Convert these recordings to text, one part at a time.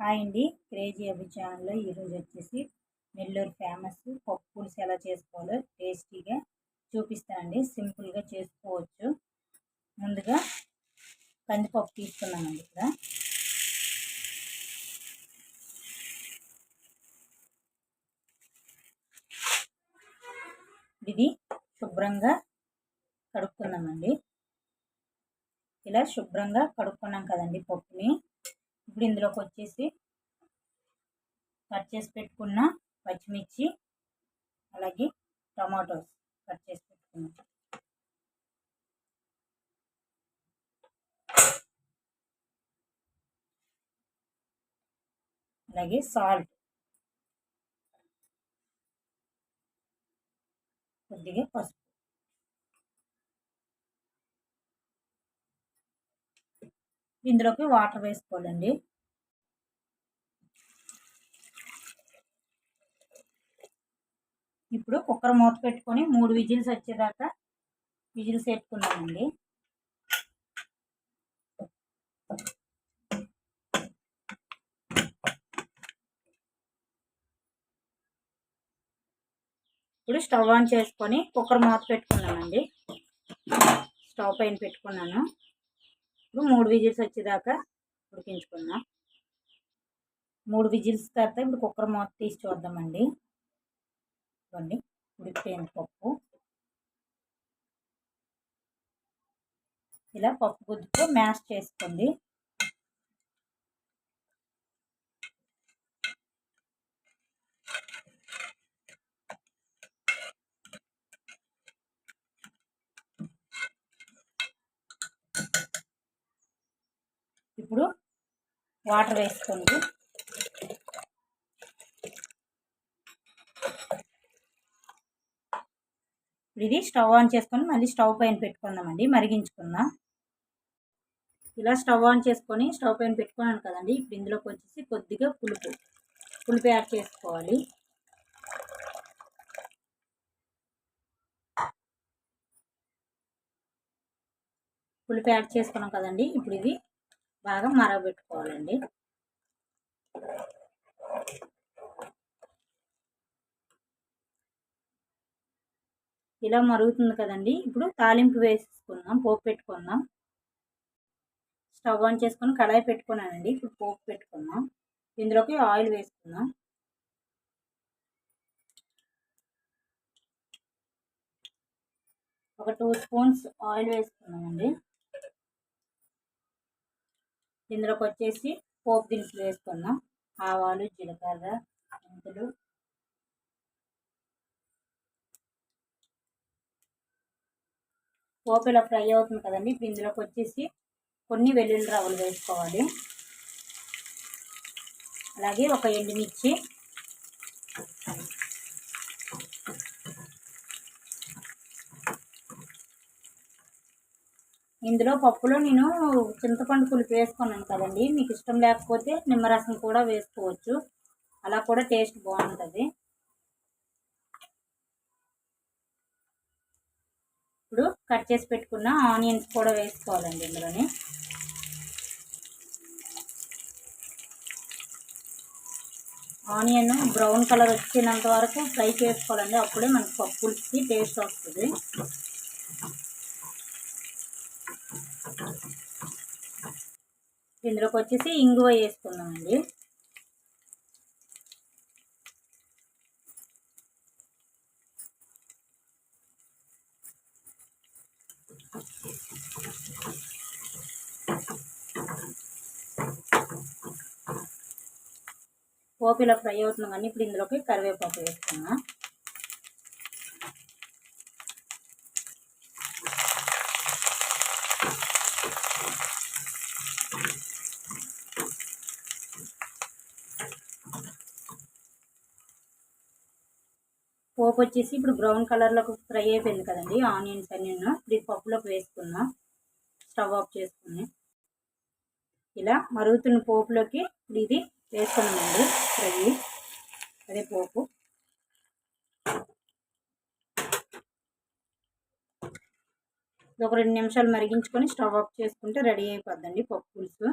Hi అండి. Crazy అభి ఛానల్లో ఈరోజు వచ్చేసి నెల్లూరు ఫేమస్ పప్పు పులుసు ఎలా చేసుకోవాలో టేస్టీగా చూపిస్తానండి. సింపుల్గా చేసుకోవచ్చు. ముందుగా కందిపప్పు తీసుకున్నామండి ఇక్కడ. ఇది శుభ్రంగా కడుక్కుందామండి ఇలా శుభ్రంగా కడుక్కున్నాం కదండి పప్పుని. ఇప్పుడు ఇందులోకి వచ్చేసి కట్ చేసి పెట్టుకున్న పచ్చిమిర్చి అలాగే టమాటోస్ కట్ చేసి పెట్టుకున్నాం. అలాగే సాల్ట్ కొద్దిగా పసుపు. ఇందులోకి వాటర్ వేసుకోవాలండి. ఇప్పుడు కుక్కర్ మూత పెట్టుకొని మూడు విజిల్స్ వచ్చేదాకా విజిల్స్ పెట్టుకున్నామండి ఇప్పుడు స్టవ్ ఆన్ చేసుకొని కుక్కర్ మూత పెట్టుకున్నామండి. స్టవ్ పైన పెట్టుకున్నాను. ఇప్పుడు మూడు విజిల్స్ వచ్చేదాకా ఉడికించుకుందాం. మూడు విజిల్స్ తర్వాత ఇప్పుడు కుక్కర్ మూత తీసి చూద్దామండి. ఇవ్వండి ఉడికిపోయింది పప్పు. ఇలా పప్పు గుద్దుతో మ్యాష్ చేసుకోండి. ఇప్పుడు వాటర్ వేసుకోండి. ఇది స్టవ్ ఆన్ చేసుకొని మళ్ళీ స్టవ్ పైన పెట్టుకుందామండి మరిగించుకుందాం. ఇలా స్టవ్ ఆన్ చేసుకొని స్టవ్ పైన పెట్టుకున్నాను కదండి ఇప్పుడు ఇందులోకి వచ్చేసి కొద్దిగా పులుపు పులుపు యాడ్ చేసుకోవాలి. పులుపు యాడ్ చేసుకున్నాం కదండి ఇప్పుడు ఇది బాగా మరగబెట్టుకోవాలండి. ఇలా మరుగుతుంది కదండి. ఇప్పుడు తాలింపు వేసుకుందాం పోపు పెట్టుకుందాం. స్టవ్ ఆన్ చేసుకొని కడాయి పెట్టుకున్నానండి. ఇప్పుడు పోపు పెట్టుకుందాం. ఇందులోకి ఆయిల్ వేసుకుందాం. ఒక టూ స్పూన్స్ ఆయిల్ వేసుకున్నామండి ఇందులోకి వచ్చేసి పోపు దినుసులు వేసుకుందాం. ఆవాలు జీలకర్ర మెంతులు. పోపు ఇలా ఫ్రై అవుతుంది కదండి. ఇప్పుడు ఇందులోకి వచ్చేసి కొన్ని వెల్లుల్లి రవ్వలు వేసుకోవాలి. అలాగే ఒక ఎండుమిర్చి. ఇందులో పప్పులో నేను చింతపండు పులుపు వేసుకున్నాను కదండి. మీకు ఇష్టం లేకపోతే నిమ్మరసం కూడా వేసుకోవచ్చు. అలా కూడా టేస్ట్ బాగుంటుంది. ఇప్పుడు కట్ చేసి పెట్టుకున్న ఆనియన్స్ కూడా వేసుకోవాలండి ఇందులోని. ఆనియన్ బ్రౌన్ కలర్ వచ్చినంత వరకు ఫ్రై చేసుకోవాలండి. అప్పుడే మనకు పప్పు టేస్ట్ వస్తుంది. ఇందులోకి వచ్చేసి ఇంగువ వేసుకుందామండి. పోపు ఫ్రై అవుతుంది కానీ ఇప్పుడు ఇందులోకి కరివేపాకు వేసుకున్నాం పోపు వచ్చేసి ఇప్పుడు బ్రౌన్ కలర్లోకి ఫ్రై అయిపోయింది కదండి. ఆనియన్స్ అన్ని ఇప్పుడు పప్పులోకి వేసుకుందాం స్టవ్ ఆఫ్ చేసుకుని ఇలా మరుగుతున్న పోపులోకి ఇప్పుడు ఇది వేసుకున్నామండి ఫ్రై అదే పోపు ఒక రెండు నిమిషాలు మరిగించుకొని స్టవ్ ఆఫ్ చేసుకుంటే రెడీ అయిపోద్దండి పప్పు పులుసు.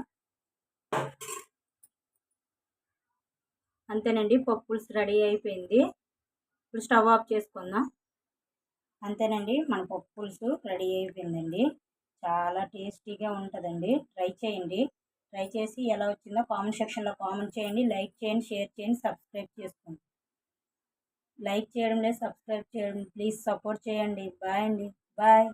అంతేనండి పప్పు పులుసు రెడీ అయిపోయింది. ఇప్పుడు స్టవ్ ఆఫ్ చేసుకుందాం. అంతేనండి మన పప్పు పులుసు రెడీ అయిపోయిందండి. చాలా టేస్టీగా ఉంటుందండి. ట్రై చేయండి. ట్రై చేసి ఎలా వచ్చిందో కామెంట్ సెక్షన్లో కామెంట్ చేయండి. లైక్ చేయండి షేర్ చేయండి సబ్స్క్రైబ్ చేసుకోండి. లైక్ చేయడం లేదు సబ్స్క్రైబ్ చేయడం ప్లీజ్ సపోర్ట్ చేయండి. బాయ్ అండి. బాయ్.